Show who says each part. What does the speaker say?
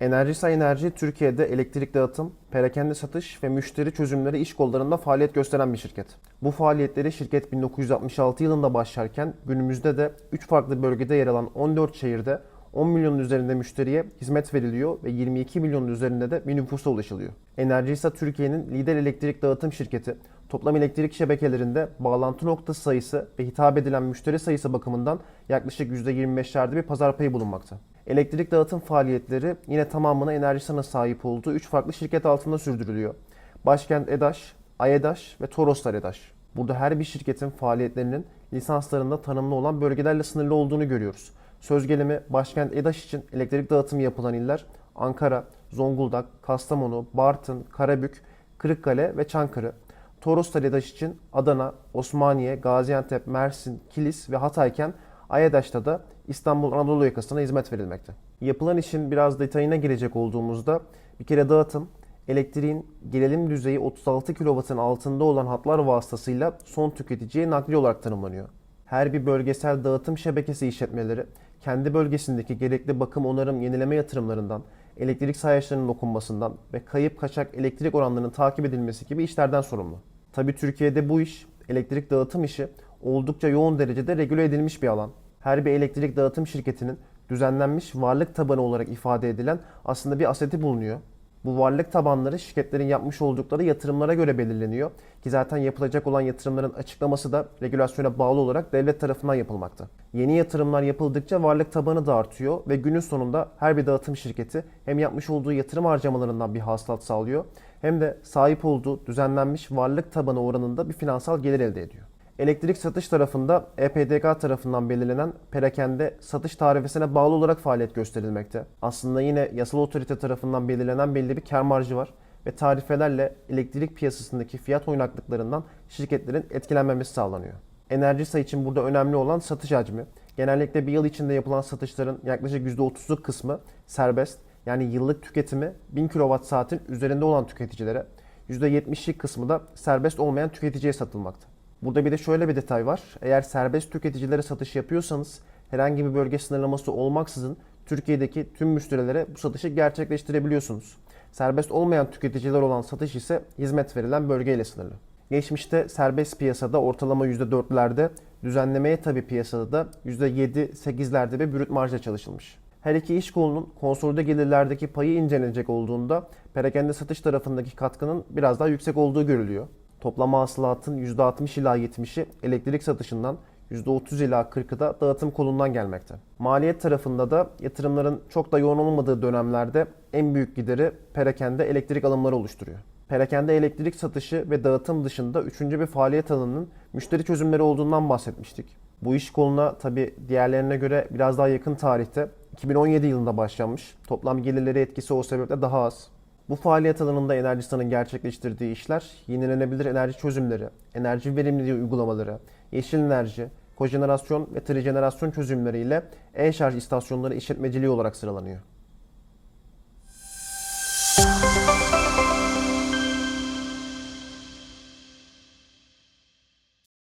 Speaker 1: Enerjisa Enerji Türkiye'de elektrik dağıtım, perakende satış ve müşteri çözümleri iş kollarında faaliyet gösteren bir şirket. Bu faaliyetleri şirket 1966 yılında başlarken günümüzde de 3 farklı bölgede yer alan 14 şehirde 10 milyonun üzerinde müşteriye hizmet veriliyor ve 22 milyonun üzerinde de bir nüfusa ulaşılıyor. Enerjisa Türkiye'nin lider elektrik dağıtım şirketi. Toplam elektrik şebekelerinde bağlantı noktası sayısı ve hitap edilen müşteri sayısı bakımından yaklaşık %25'lerde bir pazar payı bulunmakta. Elektrik dağıtım faaliyetleri yine tamamına Enerjisa'nın sahip olduğu 3 farklı şirket altında sürdürülüyor. Başkent EDAŞ, AEDAŞ ve Toroslar EDAŞ. Burada her bir şirketin faaliyetlerinin lisanslarında tanımlı olan bölgelerle sınırlı olduğunu görüyoruz. Söz gelimi başkent EDAŞ için elektrik dağıtımı yapılan iller Ankara, Zonguldak, Kastamonu, Bartın, Karabük, Kırıkkale ve Çankırı. Toroslar EDAŞ için Adana, Osmaniye, Gaziantep, Mersin, Kilis ve Hatayken AEDAŞ'ta da İstanbul Anadolu yakasına hizmet verilmekte. Yapılan işin biraz detayına girecek olduğumuzda bir kere dağıtım, elektriğin gerilim düzeyi 36 kW'ın altında olan hatlar vasıtasıyla son tüketiciye nakli olarak tanımlanıyor. Her bir bölgesel dağıtım şebekesi işletmeleri kendi bölgesindeki gerekli bakım, onarım, yenileme yatırımlarından, elektrik sayaçlarının okunmasından ve kayıp kaçak elektrik oranlarının takip edilmesi gibi işlerden sorumlu. Tabi Türkiye'de bu iş, elektrik dağıtım işi oldukça yoğun derecede regüle edilmiş bir alan. Her bir elektrik dağıtım şirketinin düzenlenmiş varlık tabanı olarak ifade edilen aslında bir aseti bulunuyor. Bu varlık tabanları şirketlerin yapmış oldukları yatırımlara göre belirleniyor. Ki zaten yapılacak olan yatırımların açıklaması da regülasyona bağlı olarak devlet tarafından yapılmakta. Yeni yatırımlar yapıldıkça varlık tabanı da artıyor ve günün sonunda her bir dağıtım şirketi hem yapmış olduğu yatırım harcamalarından bir hasılat sağlıyor hem de sahip olduğu düzenlenmiş varlık tabanı oranında bir finansal gelir elde ediyor. Elektrik satış tarafında EPDK tarafından belirlenen perakende satış tarifesine bağlı olarak faaliyet gösterilmekte. Aslında yine yasal otorite tarafından belirlenen belli bir kar marjı var ve tarifelerle elektrik piyasasındaki fiyat oynaklıklarından şirketlerin etkilenmemesi sağlanıyor. Enerjisa için burada önemli olan satış hacmi. Genellikle bir yıl içinde yapılan satışların yaklaşık %30'luk kısmı serbest yani yıllık tüketimi 1000 kWh'in üzerinde olan tüketicilere, %70'lik kısmı da serbest olmayan tüketiciye satılmakta. Burada bir de şöyle bir detay var. Eğer serbest tüketicilere satış yapıyorsanız herhangi bir bölge sınırlaması olmaksızın Türkiye'deki tüm müşterilere bu satışı gerçekleştirebiliyorsunuz. Serbest olmayan tüketiciler olan satış ise hizmet verilen bölgeyle sınırlı. Geçmişte serbest piyasada ortalama %4'lerde, düzenlemeye tabi piyasada da %7-8'lerde bir brüt marjla çalışılmış. Her iki iş kolunun konsolide gelirlerdeki payı incelenecek olduğunda perakende satış tarafındaki katkının biraz daha yüksek olduğu görülüyor. Toplam hasılatın %60 ila 70'i elektrik satışından, %30 ila 40'ı da dağıtım kolundan gelmekte. Maliyet tarafında da yatırımların çok da yoğun olmadığı dönemlerde en büyük gideri perakende elektrik alımları oluşturuyor. Perakende elektrik satışı ve dağıtım dışında üçüncü bir faaliyet alanının müşteri çözümleri olduğundan bahsetmiştik. Bu iş koluna tabi diğerlerine göre biraz daha yakın tarihte 2017 yılında başlanmış. Toplam gelirleri etkisi o sebeple daha az. Bu faaliyet alanında Enerjisa'nın gerçekleştirdiği işler yenilenebilir enerji çözümleri, enerji verimliliği uygulamaları, yeşil enerji, kojenerasyon ve trijenerasyon çözümleriyle e-şarj istasyonları işletmeciliği olarak sıralanıyor.